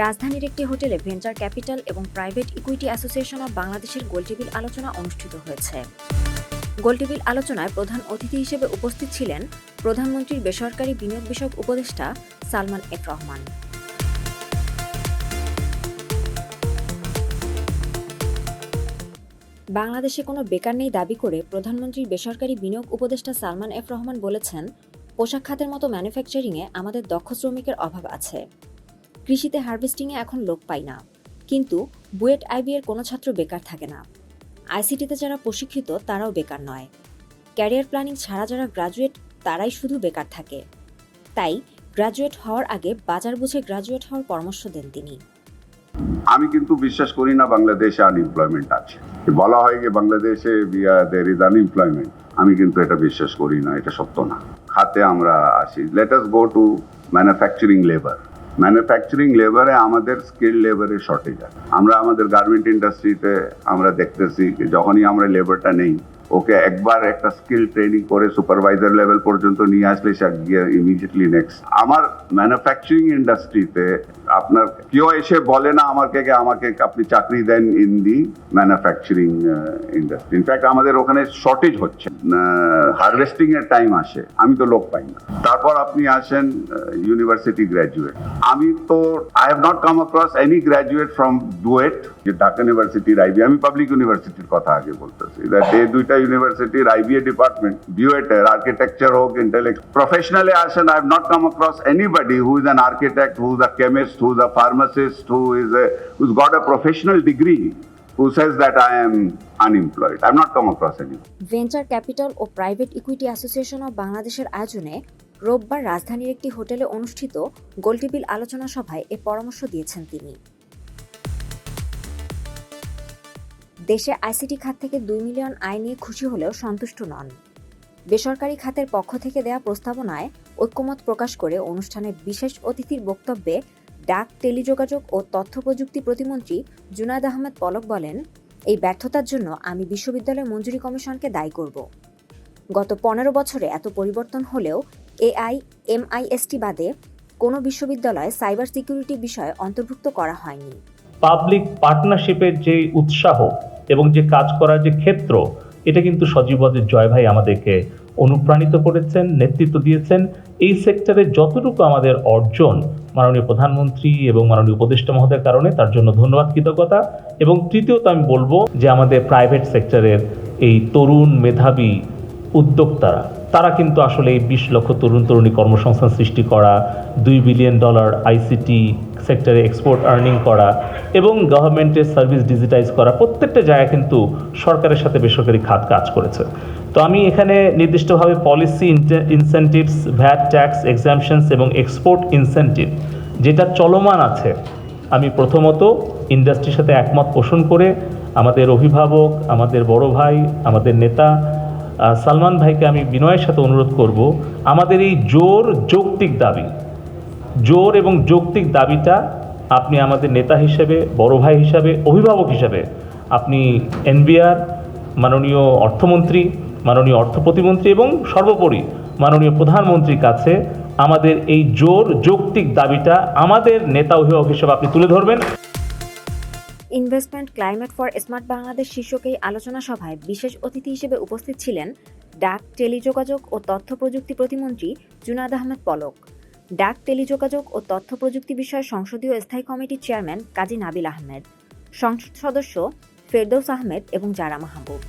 রাজধানীর একটি হোটেলে ভেঞ্চার ক্যাপিটাল এবং প্রাইভেট ইকুইটি অ্যাসোসিয়েশন অব বাংলাদেশের গোলটেবিল আলোচনা অনুষ্ঠিত হয়েছে। গোলটেবিল আলোচনায় প্রধান অতিথি হিসেবে উপস্থিত ছিলেন প্রধানমন্ত্রীর বেসরকারি বিনিয়োগ বিষয়ক উপদেষ্টা সালমান এফ রহমান। বাংলাদেশে কোনো বেকার নেই দাবি করে প্রধানমন্ত্রীর বেসরকারি বিনিয়োগ উপদেষ্টা সালমান এফ রহমান বলেছেন, পোশাক খাতের মতো ম্যানুফ্যাকচারিংয়ে আমাদের দক্ষ শ্রমিকের অভাব আছে। কৃষিতে হারভেস্টিংয়ে এখন লোক পাই না। কিন্তু বুয়েট আইবি এর কোনো ছাত্র বেকার থাকে না। আইসিটিতে যারা প্রশিক্ষিত, তারাও বেকার নয়। ক্যারিয়ার প্ল্যানিং ছাড়া যারা গ্রাজুয়েট, তারাই শুধু বেকার থাকে। তাই গ্রাজুয়েট হওয়ার আগে বাজার বুঝে গ্রাজুয়েট হওয়ার পরামর্শ দেন তিনি। আমি কিন্তু বিশ্বাস করি না বাংলাদেশে আনএমপ্লয়মেন্ট আছে। বলা হয় যে বাংলাদেশে দের ইজ আনএমপ্লয়মেন্ট আমি কিন্তু এটা বিশ্বাস করি না, এটা সত্য না। খাতে আমরা আসি। Let us go to manufacturing labour manufacturing লেবারে আমাদের স্কিল লেবারের শর্টেজ আছে। আমরা আমাদের গার্মেন্ট ইন্ডাস্ট্রিতে আমরা দেখতেছি যখনই আমরা লেবারটা নেই ওকে একবার একটা স্কিল ট্রেনিং করে সুপারভাইজার লেভেল পর্যন্ত নিয়ে আসলে সে গিয়ে ইমিডিয়েটলি নেক্সট আমার ম্যানুফ্যাকচারিং ইন্ডাস্ট্রিতে আপনার কেউ এসে বলে না আমাকে আমাকে আপনি চাকরি দেন in the manufacturing industry in fact আমাদের ওখানে শর্টেজ হচ্ছে। হারভেস্টিং এর টাইম আসে। আমি তো লোক পাই না। তারপর আপনি আসেন ইউনিভার্সিটি গ্র্যাজুয়েট আমি তো I have not come across any graduate from DUET যে ঢাকা ইউনিভার্সিটির আইবি আমি পাবলিক ইউনিভার্সিটির কথা আগে বলতেছি। দুইটা ইউনিভার্সিটির আইবিএ ডিপার্টমেন্ট বিওয়েটের আর্কিটেকচার হোক ইন্টেলেক্ট প্রফেশনালি আসেন I have not come across anybody who is an architect who is a chemist who is a pharmacist who is a who is got a professional who says that I am unemployed. I've not come across any. Venture capital O private equity association of বাংলাদেশের আয়োজনে রোববার রাজধানীর একটি হোটেলে অনুষ্ঠিত গোলটেবিল আলোচনা সভায় এ পরামর্শ দিয়েছেন তিনি দেশে আইসিটি খাত থেকে দুই মিলিয়ন আয় নিয়ে খুশি হলেও সন্তুষ্ট নন। বেসরকারি খাতের পক্ষ থেকে দেয়া প্রস্তাবনায় ঐক্যমত প্রকাশ করে অনুষ্ঠানে বিশেষ অতিথির বক্তব্যে ডাক, টেলিযোগাযোগ ও তথ্য প্রযুক্তি প্রতিমন্ত্রী জুনায়দ আহমেদ পলক বলেন, এই ব্যর্থতার জন্য আমি বিশ্ববিদ্যালয় মঞ্জুরি কমিশনকে দায়ী করব। গত পনেরো বছরে এত পরিবর্তন হলেও এআই, এমআইএসটি বাদে কোনো বিশ্ববিদ্যালয়ে সাইবার সিকিউরিটি বিষয় অন্তর্ভুক্ত করা হয়নি। পাবলিক পার্টনারশিপের যে উৎসাহ এবং যে কাজ করার যে ক্ষেত্র, এটা কিন্তু সজীবদের জয় ভাই আমাদেরকে অনুপ্রাণিত করেছেন, নেতৃত্ব দিয়েছেন। এই সেক্টরে যতটুকু আমাদের অর্জন মাননীয় প্রধানমন্ত্রী এবং মাননীয় উপদেষ্টা মহোদয়ের কারণে, তার জন্য ধন্যবাদ, কৃতজ্ঞতা। এবং তৃতীয়ত আমি বলব যে আমাদের প্রাইভেট সেক্টরের এই তরুণ মেধাবী উদ্যোক্তারা তারা কিন্তু আসলে এই বিশ লক্ষ তরুণ তরুণী কর্মসংস্থান সৃষ্টি করা, দুই বিলিয়ন ডলার আইসিটি সেক্টরে এক্সপোর্ট আর্নিং করা এবং গভর্নমেন্টের সার্ভিস ডিজিটাইজ করা প্রত্যেকটা জায়গায় কিন্তু সরকারের সাথে বেসরকারি খাত কাজ করেছে। তো আমি এখানে নির্দিষ্টভাবে policy incentives VAT tax exemptions এবং এক্সপোর্ট ইনসেন্টিভ যেটা চলমান আছে, আমি প্রথমত ইন্ডাস্ট্রির সাথে একমত পোষণ করে আমাদের অভিভাবক, আমাদের বড় ভাই, আমাদের নেতা সালমান ভাইকে আমি বিনয়ের সাথে অনুরোধ করব, আমাদের এই জোর যৌক্তিক দাবি, জোর এবং যৌক্তিক দাবিটা আপনি আমাদের নেতা হিসেবে, বড় ভাই হিসাবে, অভিভাবক হিসাবে, আপনি এনবিআর, মাননীয় অর্থমন্ত্রী, মাননীয় অর্থ প্রতিমন্ত্রী এবং সর্বোপরি মাননীয় প্রধানমন্ত্রীর কাছে আমাদের এই জোর যৌক্তিক দাবিটা আমাদের নেতা অভিভাবক হিসেবে আপনি তুলে ধরবেন। Investment climate for smart Bangladesh শীর্ষক এই আলোচনা সভায় বিশেষ অতিথি হিসেবে উপস্থিত ছিলেন ডাক, টেলিযোগাযোগ ও তথ্য প্রযুক্তি প্রতিমন্ত্রী জুনাদ আহমেদ পলক। ডাক, টেলিযোগাযোগ ও তথ্য প্রযুক্তি বিষয়ে সংসদীয় স্থায়ী কমিটির চেয়ারম্যান কাজী নাবিল আহমেদ, সংসদ সদস্য ফেরদৌস আহমেদ এবং জারা মাহবুব।